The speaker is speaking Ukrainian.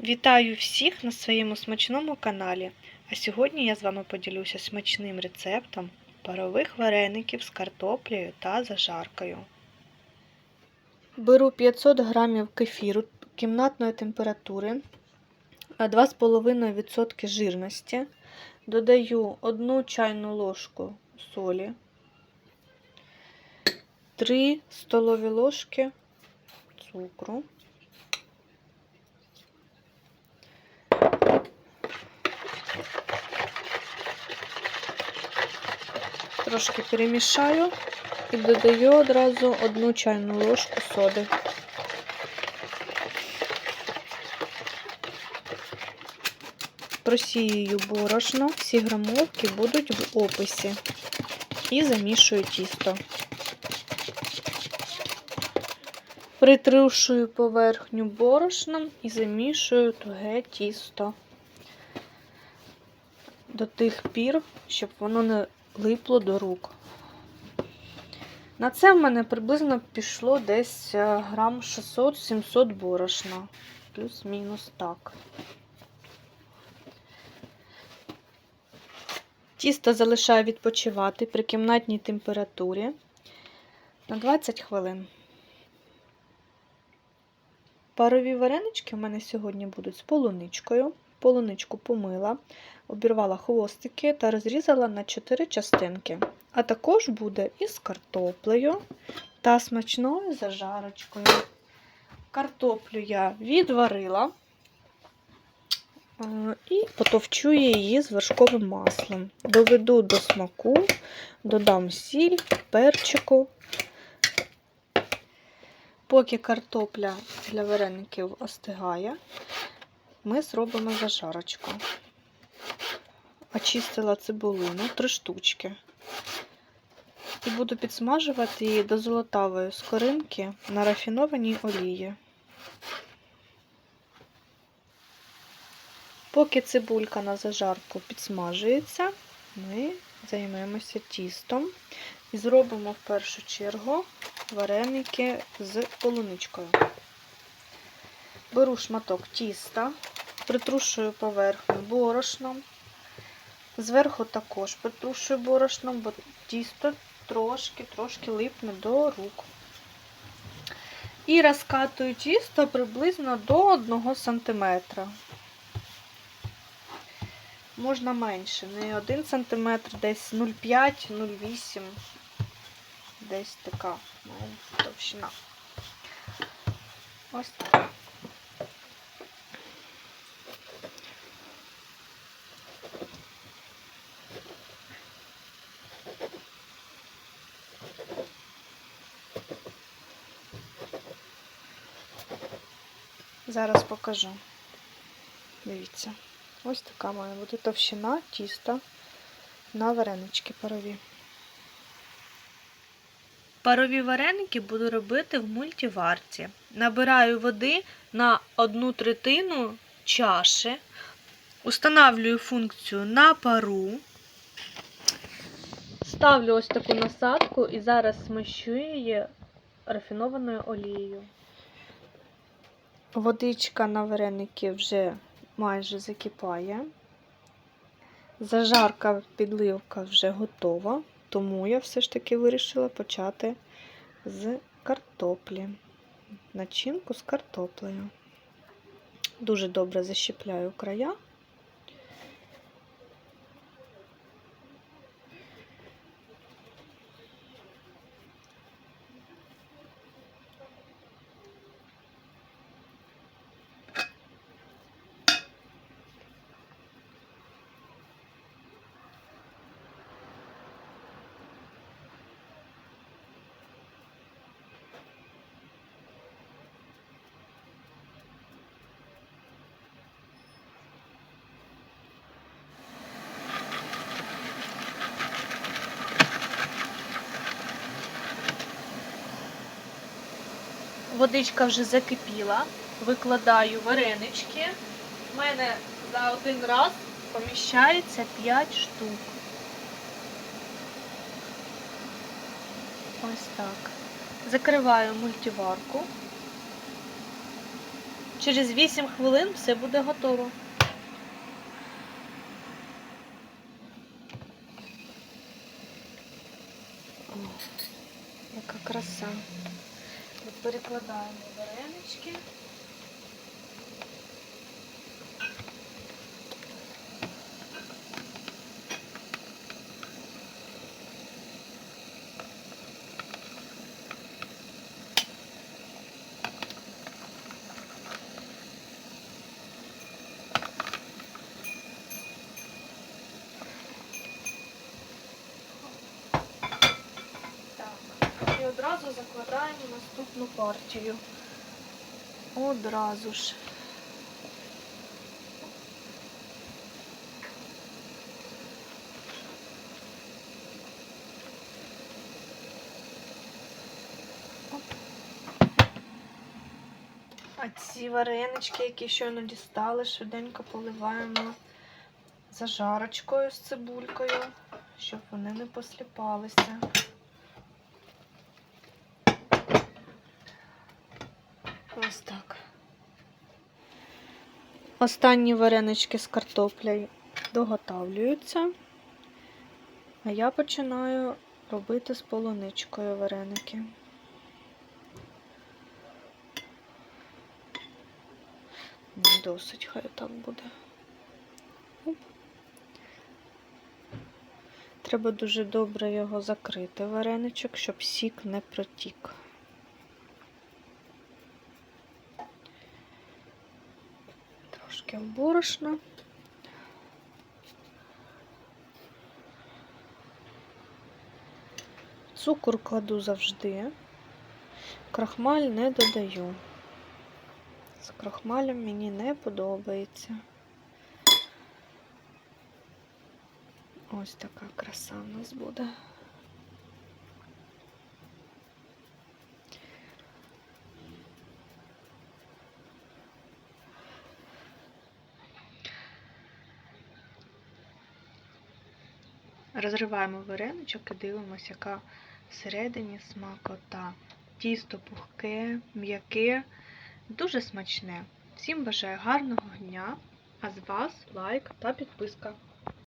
Вітаю всіх на своєму смачному каналі. А сьогодні я з вами поділюся смачним рецептом парових вареників з картоплею та зажаркою. Беру 500 г кефіру кімнатної температури, 2,5% жирності. Додаю 1 чайну ложку солі, 3 столові ложки цукру. Трошки перемішаю і додаю одразу одну чайну ложку соди. Просіюю борошно, всі грамовки будуть в описі і замішую тісто. Притрушую поверхню борошном і замішую туге тісто до тих пір, щоб воно не липло до рук. На це в мене приблизно пішло десь е, грам 600-700 борошна. Плюс-мінус так. Тісто залишаю відпочивати при кімнатній температурі на 20 хвилин. Парові варенички в мене сьогодні будуть з полуничкою. Полуничку помила, обірвала хвостики та розрізала на 4 частинки. А також буде із картоплею та смачною зажарочкою. Картоплю я відварила і потовчу її з вершковим маслом. Доведу до смаку, додам сіль, перчику. Поки картопля для вареників остигає, ми зробимо зажарочку. Очистила цибулину, три штучки. І буду підсмажувати її до золотавої скоринки на рафінованій олії. Поки цибулька на зажарку підсмажується, ми займемося тістом і зробимо в першу чергу вареники з полуничкою. Беру шматок тіста, притрушую поверхню борошном. Зверху також притрушую борошном, бо тісто трошки-трошки липне до рук. І розкатую тісто приблизно до 1 см. Можна менше, не 1 см, десь 0,5-0,8 десь така ну, товщина. Ось так. Зараз покажу. Дивіться. Ось така має бути товщина тіста на варенички парові. Парові вареники буду робити в мультиварці. Набираю води на одну третину чаші, устанавлюю функцію на пару, ставлю ось таку насадку і зараз смащу її рафінованою олією. Водичка на вареники вже майже закипає. Зажарка підливка вже готова, тому я все ж таки вирішила почати з картоплі. Начинку з картоплею. Дуже добре защіпляю края. Водичка вже закипіла, викладаю варенички. У мене за один раз поміщається 5 штук. Ось так. Закриваю мультиварку. Через 8 хвилин все буде готово. О, яка краса. Перекладаємо варенички. Так, і одразу наступну партію. Одразу ж. А ці варенички, які щойно дістали, швиденько поливаємо зажарочкою з цибулькою, щоб вони не посліпалися. Ось так. Останні варенички з картоплею доготавлюються. А я починаю робити з полуничкою вареники. Ну, Досить хай так буде. Треба дуже добре його закрити, вареничок, щоб сік не протік. Трошки борошна. Цукор кладу завжди. Крахмаль не додаю. З крахмалем мені не подобається. Ось така краса в нас буде. Розриваємо вареничок і дивимося, яка всередині смакота. Тісто пухке, м'яке, дуже смачне. Всім бажаю гарного дня, а з вас лайк та підписка.